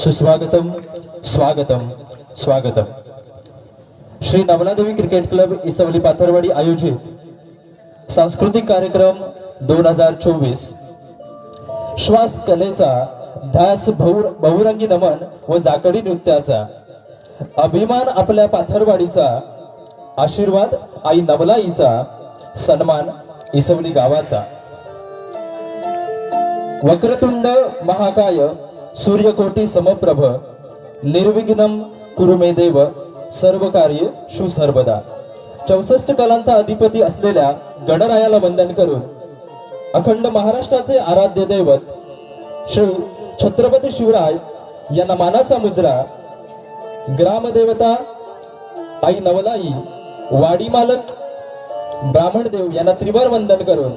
सुस्वागतम स्वागतम स्वागतम. श्री नवलादेवी क्रिकेट क्लब इसवली पाथरवाडी आयोजित सांस्कृतिक कार्यक्रम दोन हजार चोवीस. श्वास कलेचा ध्यास बहु बहुरंगी नमन व जाकडी नृत्याचा अभिमान आपल्या पाथरवाडीचा आशीर्वाद आई नवलाईचा सन्मान इसवली गावाचा. वक्रतुंड महाकाय सूर्यकोटी समप्रभ निर्विघ्नम कुरुमे देव सर्व कार्य सुसर्वदा. चौसष्ट कलांचा अधिपती असलेल्या गणरायाला वंदन करून अखंड महाराष्ट्राचे आराध्य दैवत श्री छत्रपती शिवराय यांना मानाचा मुजरा ग्रामदेवता आई नवलाई वाडी मालक ब्राह्मणदेव यांना त्रिवार वंदन करून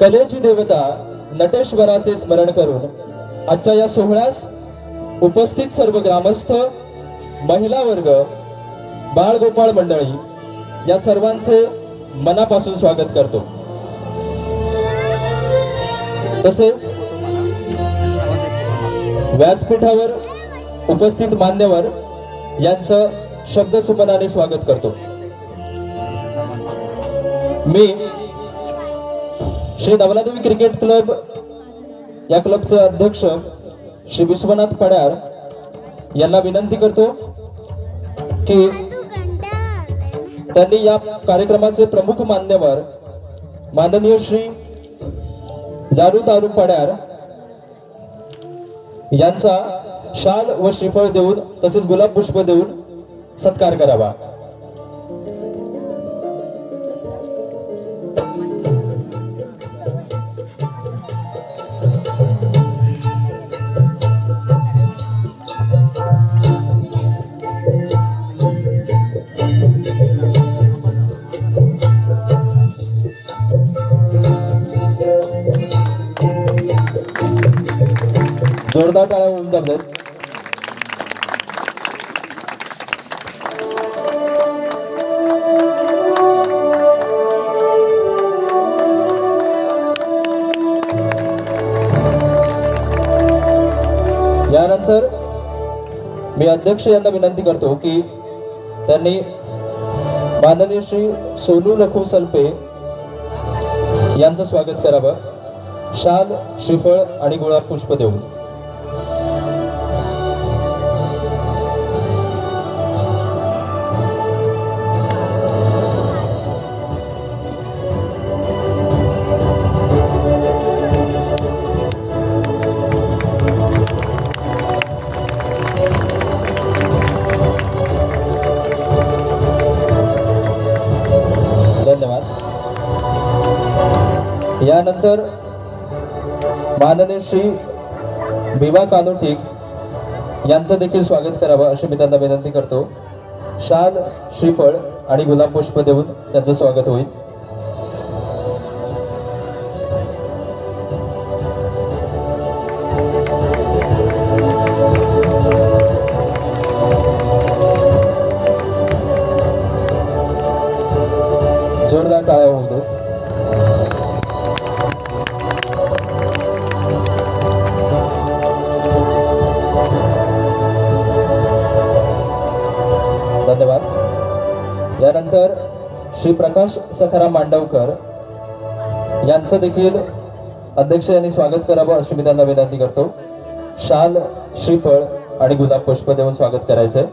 कलेची देवता नटेश्वराचे स्मरण करून आजच्या या सोहळ्यास उपस्थित सर्व ग्रामस्थ महिला वर्ग बाळगोपाळ मंडळी या सर्वांचे मनापासून स्वागत करतो. तसेच व्यासपीठावर उपस्थित मान्यवर यांचं शब्दसुमनाने स्वागत करतो. मी श्री नवलादेवी क्रिकेट क्लब या क्लबचे अध्यक्ष श्री विश्वनाथ पडार यांना विनंती करतो की त्यांनी या कार्यक्रमाचे प्रमुख मान्यवर माननीय श्री जारू तारू पडार यांचा शाल व श्रीफळ देऊन तसेच गुलाब पुष्प देऊन सत्कार करावा. त्यानंतर मी अध्यक्ष यांना विनंती करतो की त्यांनी माननीय श्री सोनू लखू सल्पे यांचं स्वागत करावं. शाल श्रीफळ आणि गुळाब पुष्प देऊन. त्यानंतर माननीय श्री विवा कानोटिक यांचं देखील स्वागत करावं अशी मी त्यांना विनंती करतो. शाल श्रीफळ आणि गुलाब पुष्प देऊन त्यांचं स्वागत होईल. श्री प्रकाश सखाराम मांडवकर यांचं देखील अध्यक्ष यांनी स्वागत करावं अशी मी त्यांना विनंती करतो. शाल श्रीफळ आणि गुलाब पुष्प देऊन स्वागत करायचंय.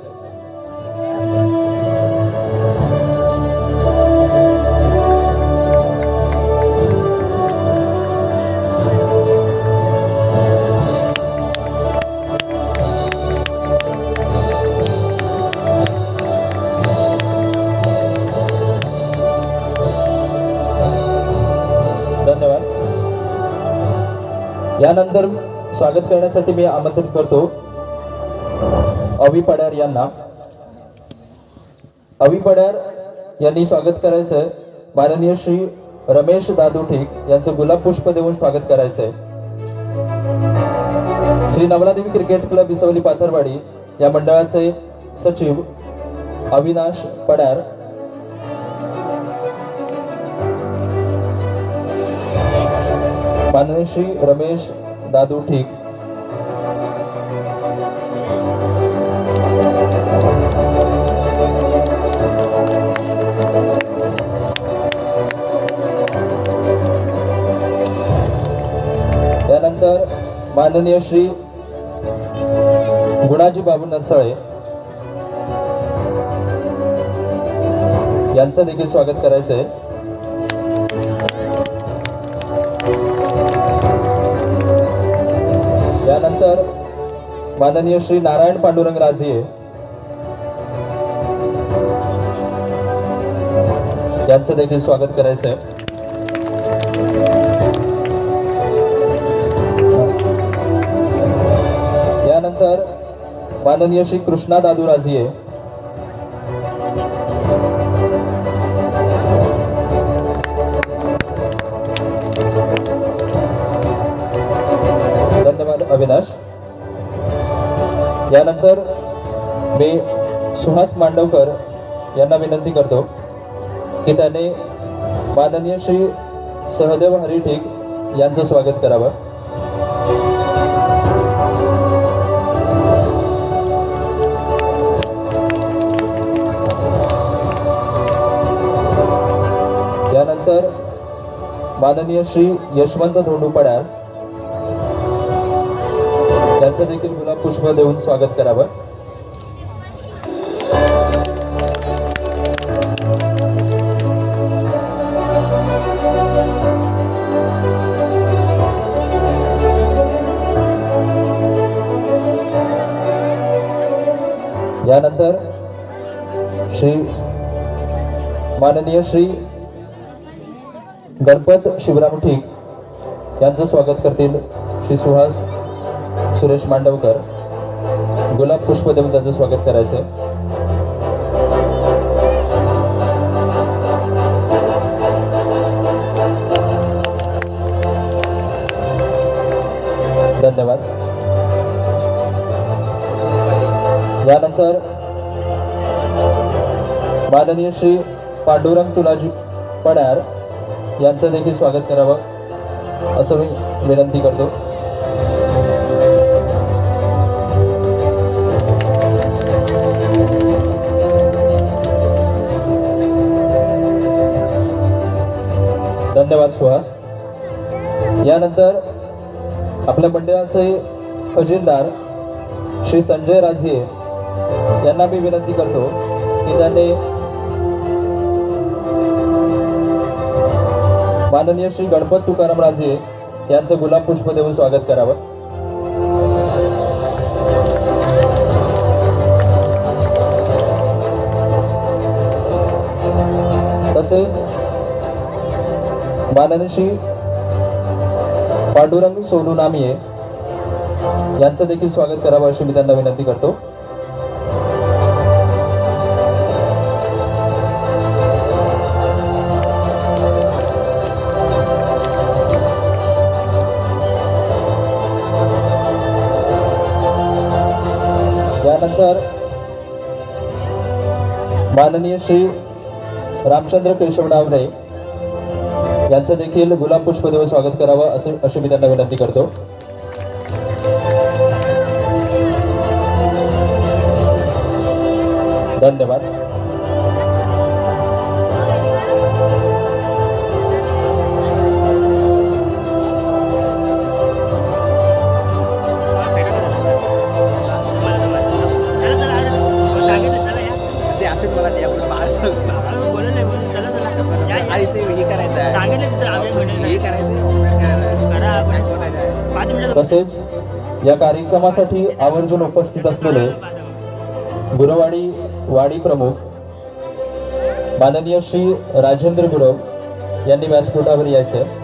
यानंतर स्वागत करण्यासाठी मी आमंत्रित करतो. अवी पडार यांना. अवी पडार यांनी स्वागत करायचं माननीय श्री रमेश दादू ठीक यांचं गुलाब पुष्प देऊन स्वागत करायचंय. श्री नवलादेवी क्रिकेट क्लब इसवली पाथरवाडी या मंडळाचे सचिव अविनाश पडार माननीय श्री रमेश दादू ठीक. त्यानंतर माननीय श्री गुणाजी बाबू नरसाळे यांचं देखील स्वागत करायचं आहे माननीय श्री नारायण पांडुरंग राजे यांचं देखील स्वागत करायचं आहे यानंतर माननीय श्री कृष्णा दादू राजे त्यानंतर मी सुहास मांडवकर यांना विनंती करतो की त्याने माननीय श्री सहदेव हरिठीक यांचं स्वागत करावं. यानंतर माननीय श्री यशवंत धोंडू पडार त्यांचं देखील गुलाब पुष्प देऊन स्वागत करावं. यानंतर श्री माननीय श्री गणपत शिवराम ठीक यांचं स्वागत करतील श्री सुहास सुरेश मांडवकर गुलाब पुष्प देऊन त्यांचं स्वागत करायचं धन्यवाद. यानंतर माननीय श्री पांडुरंग तुलाजी पडार यांचं देखील स्वागत करावं असं मी विनंती करतो. धन्यवाद सुहास यानंतर आपल्या मंडळाचे खजिनदार श्री संजय राजे यांना मी विनंती करतो की त्यांनी माननीय श्री गणपत तुकाराम राजे यांचं गुलाब पुष्प देऊन स्वागत करावं. तसेच माननीय पांडुरंग सोनू नामिये यांचं देखील स्वागत करावं अशी मी त्यांना विनंती करतो. यानंतर माननीय श्री रामचंद्र केशव डावरे यांचं देखील गुलाब पुष्प देऊन स्वागत करावं असं अशी मी त्यांना विनंती करतो. धन्यवाद. तसेच या कार्यक्रमासाठी आवर्जून उपस्थित असलेले गुरवाडी वाडी प्रमुख माननीय श्री राजेंद्र गुरव यांनी व्यासपीठावर यायचे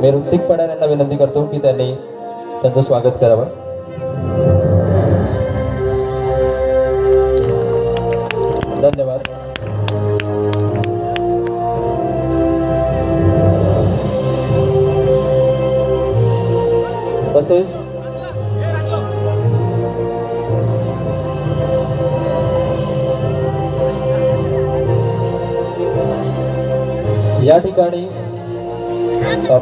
मी ऋतिक पडार यांना विनंती करतो की त्यांनी त्यांचं स्वागत करावं. धन्यवाद. तसेच या ठिकाणी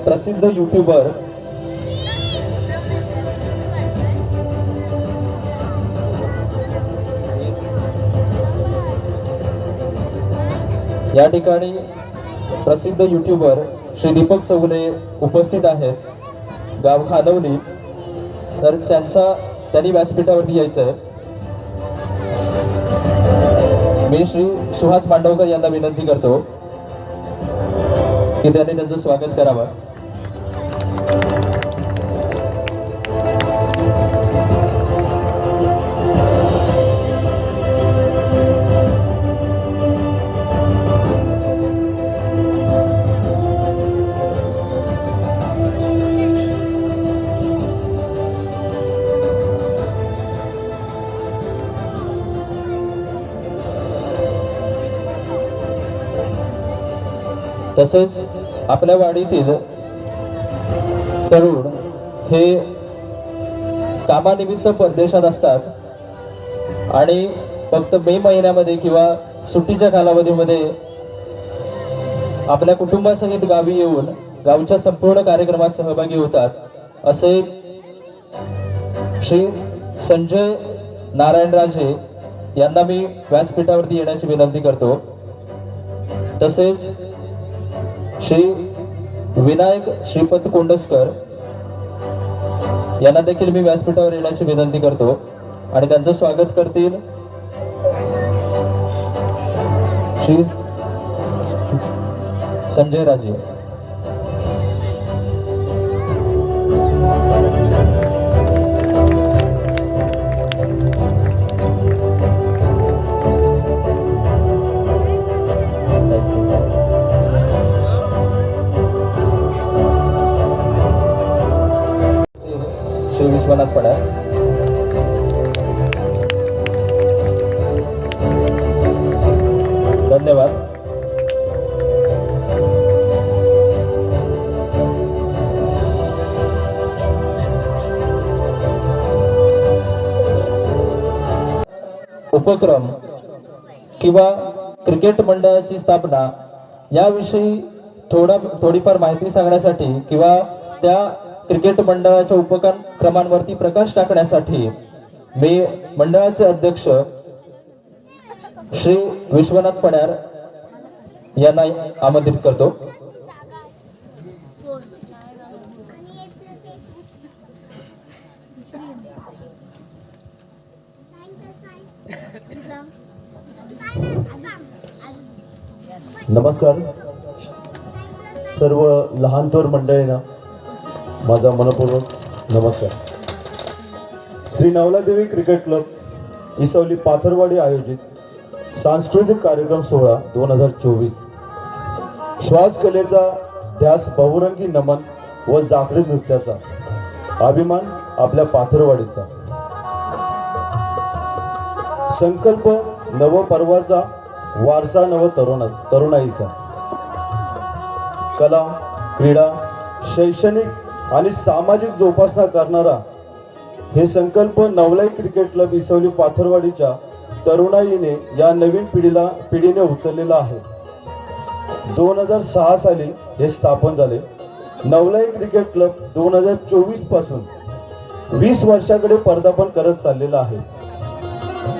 प्रसिद्ध युट्यूबर या ठिकाणी प्रसिद्ध युट्यूबर श्री दीपक चौगुले उपस्थित आहेत. गाव खानवली. तर त्यांचा त्यांनी व्यासपीठावरती यायचं आहे मी श्री सुहास मांडवकर यांना विनंती करतो. की त्यांनी त्यांचं स्वागत करावं. तसेच आपल्या वाडीतील तरुण हे कामानिमित्त परदेशात असतात. आणि फक्त मे महिन्यामध्ये किंवा सुट्टीच्या कालावधीमध्ये आपल्या कुटुंबासहित गावी येऊन गावच्या संपूर्ण कार्यक्रमात सहभागी होतात. असे श्री संजय नारायणराजे यांना मी व्यासपीठावरती येण्याची विनंती करतो. तसेच श्री विनायक श्रीपत कोंडसकर यांना देखील मी व्यासपीठावर येण्याची विनंती करतो आणि त्यांचं स्वागत करतील. श्री संजय राजे चोवीस विश्वनाथ पडा. धन्यवाद. उपक्रम किंवा क्रिकेट मंडळाची स्थापना याविषयी थोडा थोडीफार माहिती सांगण्यासाठी किंवा त्या क्रिकेट मंडळाच्या उपक्रमांवरती प्रकाश टाकण्यासाठी मी मंडळाचे अध्यक्ष श्री विश्वनाथ पड्यार यांना आमंत्रित करतो. नमस्कार. सर्व लहान थोर मंडळींना माझा मनपूर्वक नमस्कार. श्री नवलादेवी क्रिकेट क्लब इसवली पाथरवाडी आयोजित सांस्कृतिक कार्यक्रम सोहळा दोन हजार चोवीस. श्वास कलेचा ध्यास बहुरंगी नमन व जागृत नृत्याचा अभिमान आपल्या पाथरवाडीचा. संकल्प नवपर्वाचा वारसा नव तरुण तरुणाईचा. कला क्रीडा शैक्षणिक आणि सामाजिक जोपासना करणारा हे संकल्प नवलाई क्रिकेट क्लब इसवली पाथरवाडीच्या तरुणाईने या नवीन पिढीला पिढीने उचललेला आहे. दोन हजार सहा साली हे स्थापन झाले. नवलाई क्रिकेट क्लब दोन हजार चोवीसपासून वीस वर्षाकडे पदार्पण करत चाललेला आहे.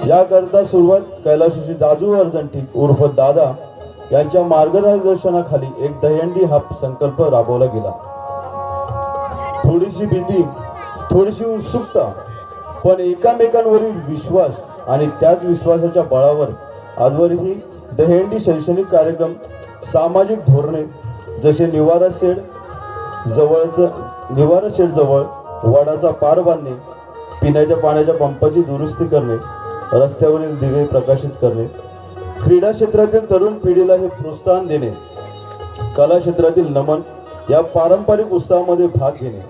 याकरता सुरुवात कैलासोशी दाजू अर्जंटी उर्फ दादा यांच्या मार्गदर्शनाखाली एक दहंडी हा संकल्प राबवला गेला. थोडीशी भीती थोडीशी उत्सुकता पण एकामेकांवरील विश्वास आणि त्याच विश्वासाच्या बळावर आजवरही दहेंडी शैक्षणिक कार्यक्रम सामाजिक धोरणे जसे निवारा शेड जवळचं निवारा शेड जवळ वडाचा पार बांधणे पिण्याच्या पाण्याच्या पंपाची दुरुस्ती करणे रस्त्यावरील दिवे प्रकाशित करणे क्रीडा क्षेत्रातील तरुण पिढीला हे प्रोत्साहन देणे कला क्षेत्रातील नमन या पारंपरिक उत्सवामध्ये भाग घेणे.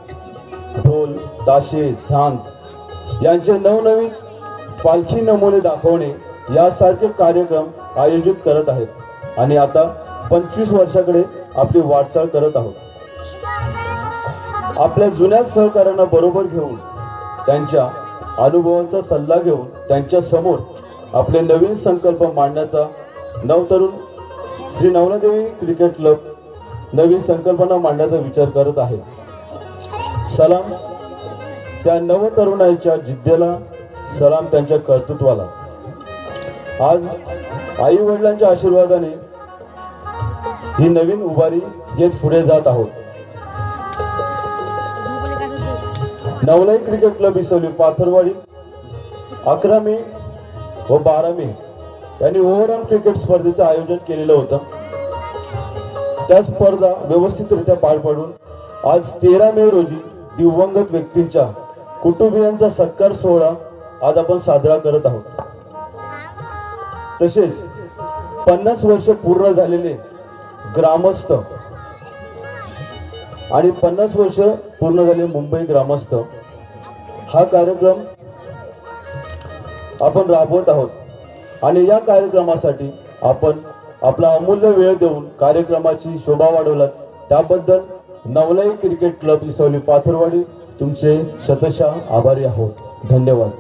ढोल ताशे झांज यांचे नवनवीन फालखी नमुने दाखवणे यासारखे कार्यक्रम आयोजित करत आहेत. आणि आता पंचवीस वर्षाकडे आपली वाटचाल करत आहोत. आपल्या जुन्या सहकाऱ्यांना बरोबर घेऊन त्यांच्या अनुभवांचा सल्ला घेऊन त्यांच्यासमोर आपले नवीन संकल्प मांडण्याचा नवतरुण श्री नवनदेवी क्रिकेट क्लब नवीन संकल्पना मांडण्याचा विचार करत आहे. सलाम त्या नवतरुणाच्या जिद्देला सलाम त्यांच्या कर्तृत्वाला. आज आई वडिलांच्या आशीर्वादाने ही नवीन उभारी घेत पुढे जात आहोत. नवलाई क्रिकेट क्लब इसवली पाथरवाडी अकरा मे व बारा मे यांनी ओव्हरऑल क्रिकेट स्पर्धेचं आयोजन केलेलं होतं. त्या स्पर्धा व्यवस्थितरित्या पार पाडून आज तेरा मे रोजी दिवंगत व्यक्तींच्या कुटुंबियांचा सत्कार सोहळा आज आपण साजरा करत आहोत. तसेच पन्नास वर्ष पूर्ण झालेले ग्रामस्थ आणि पन्नास वर्ष पूर्ण झाले मुंबई ग्रामस्थ हा कार्यक्रम आपण राबवत आहोत. आणि या कार्यक्रमासाठी आपण आपला अमूल्य वेळ देऊन कार्यक्रमाची शोभा वाढवलात. त्याबद्दल नवलाई क्रिकेट क्लब इसवली पाथरवाडी तुमचे शतशः आभारी आहोत. धन्यवाद.